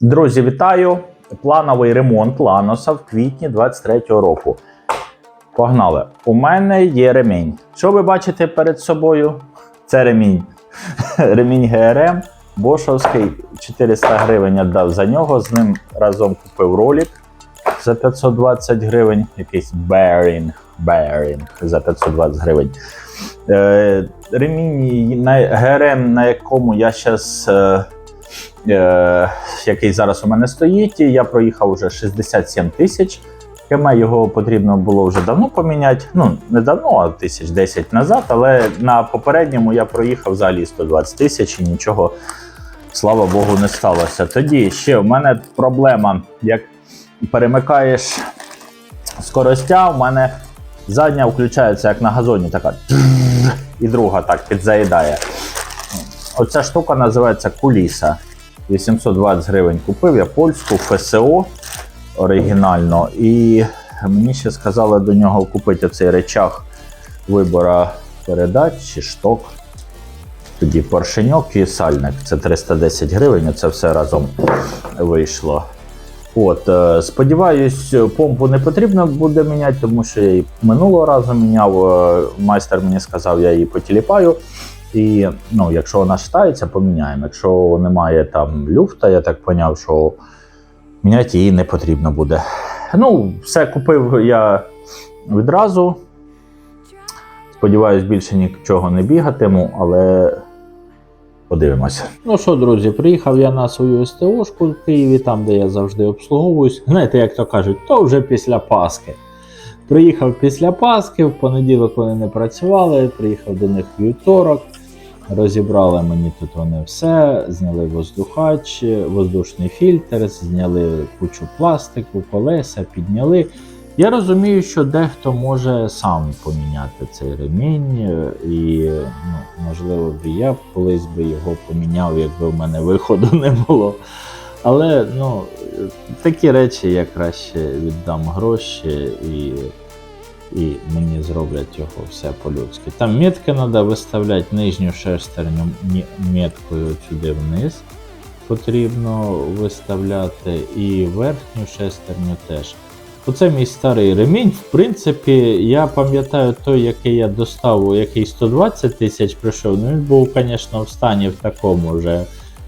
Друзі, вітаю! Плановий ремонт Ланоса в квітні 23-го року. Погнали! У мене є ремінь. Що ви бачите перед собою? Це ремінь. Ремінь ГРМ. Бошовський 400 гривень я дав за нього. З ним разом купив ролик за 520 гривень. Якийсь bearing, bearing за 520 гривень. Е, ремінь ГРМ, на якому я зараз. Е, який зараз у мене стоїть. Я проїхав вже 67 тисяч. КМ його потрібно було вже давно поміняти. Ну, не давно, а тисяч 10 назад, але на попередньому я проїхав взагалі 120 тисяч і нічого, слава Богу, не сталося. Тоді ще в мене проблема, як перемикаєш скоростя, у мене задня включається як на газоні, така і друга так підзаїдає. Оця штука називається куліса. 820 гривень купив я польську ФСО оригінально. І мені ще сказали до нього купити цей речах вибора передач чи шток. Тоді поршеньок і сальник. Це 310 гривень, це все разом вийшло. От, е, сподіваюсь, помпу не потрібно буде міняти, тому що я її минулого разу міняв. Е, Майстер мені сказав, я її потіліпаю. І ну, якщо вона шатається, поміняємо. Якщо немає там люфта, я так поняв, що міняти її не потрібно буде. Ну, все купив я відразу. Сподіваюсь, більше нічого не бігатиму, але подивимося. Ну що, друзі, приїхав я на свою СТОшку в Києві, там, де я завжди обслуговуюсь. Знаєте, як то кажуть, то вже після Пасхи. Приїхав після Пасхи, в понеділок вони не працювали, приїхав до них вівторок. Розібрали мені тут вони все, зняли воздухач, воздушний фільтр, зняли кучу пластику, колеса, підняли. Я розумію, що дехто може сам поміняти цей ремінь, і ну, можливо б я колись би його поміняв, якби в мене виходу не було. Але ну, такі речі я краще віддам гроші і і мені зроблять його все по-людськи. Там метки треба виставляти нижню шестерню мі- меткою сюди вниз. Потрібно виставляти і верхню шестерню теж. Оце мій старий ремінь. В принципі, я пам'ятаю той, який я достав, який 120 тисяч прийшов. Ну він був, звісно, в стані в такому вже.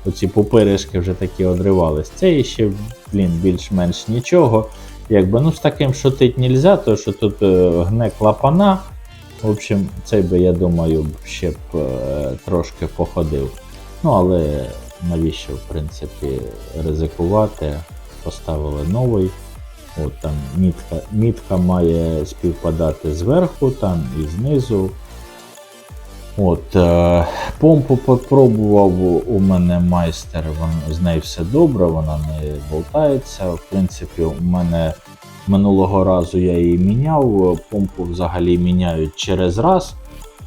Оці пупиришки вже такі одривались. Це ще, блін, більш-менш нічого. Якби ну з таким шутить нельзя, то що тут е, гне клапана. В общем, цей би, я думаю, ще б е, трошки походив. Ну, але навіщо, в принципі, ризикувати? Поставили новий. От там мітка, мітка має співпадати зверху, там і знизу. От, е, Помпу попробував у мене майстер, вон, з нею все добре, вона не болтається. В принципі, у мене минулого разу я її міняв, помпу взагалі міняють через раз.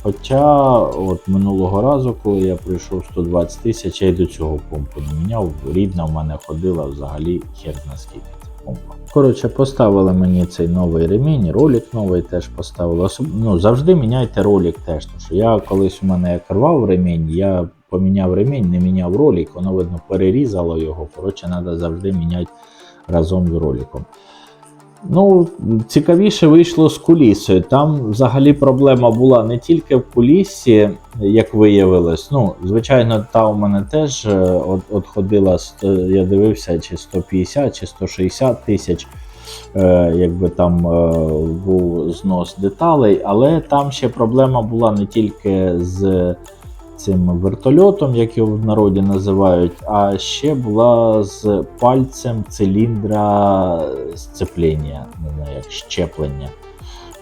Хоча от минулого разу, коли я прийшов 120 тисяч, я й до цього помпу не міняв. Рідна в мене ходила взагалі хер наскільки ця помпа. Коротше, поставили мені цей новий ремінь, ролик новий теж поставили. Особ... Ну, завжди міняйте ролик теж. Тому що я колись у мене як рвав ремінь, я поміняв ремінь, не міняв ролик, воно видно перерізало його. Коротше, треба завжди міняти разом з роликом. Ну, цікавіше вийшло з кулісою. Там взагалі проблема була не тільки в кулісі, як виявилось. Ну, звичайно, та у мене теж е, от, от ходила, я дивився, чи 150, чи 160 тисяч. Е, якби там е, був знос деталей, але там ще проблема була не тільки з цим вертольотом, як його в народі називають, а ще була з пальцем циліндра сцеплення, не знаю, як щеплення.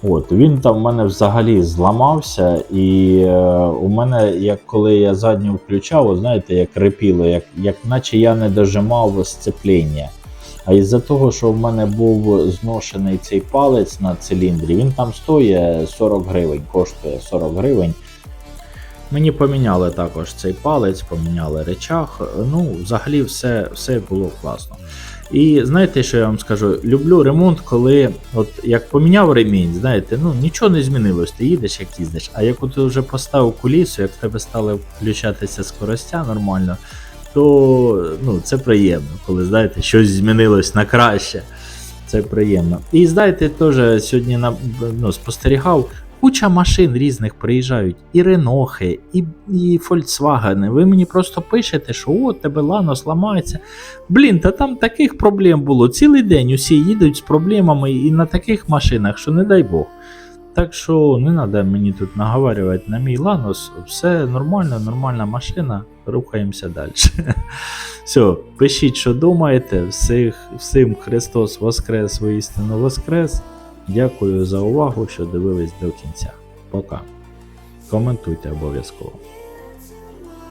От, він там в мене взагалі зламався, і е, у мене, як коли я задню включав, от знаєте, як репіло, як, як наче я не дожимав сцеплення. А із-за того, що в мене був зношений цей палець на циліндрі, він там стоїть 40 гривень, коштує 40 гривень. Мені поміняли також цей палець, поміняли речах. Ну, взагалі, все, все було класно. І знаєте, що я вам скажу? Люблю ремонт, коли от як поміняв ремінь, знаєте, ну нічого не змінилось, ти їдеш, як їздиш. А як ти вже поставив кулісу, як в тебе стали включатися скоростя нормально, то ну, це приємно, коли знаєте, щось змінилось на краще. Це приємно. І знаєте, теж сьогодні ну, спостерігав, куча машин різних приїжджають, і Ренохи, і, і Volkswagen. Ви мені просто пишете, що о, тебе Ланос ламається. Блін, та там таких проблем було. Цілий день усі їдуть з проблемами і на таких машинах, що не дай Бог. Так що не треба мені тут наговарювати на мій Ланос. Все нормально, нормальна машина. Рухаємося далі. Все, пишіть, що думаєте. Всіх, всім Христос Воскрес, воістину Воскрес. Дякую за увагу, що дивились до кінця. Пока. Коментуйте обов'язково.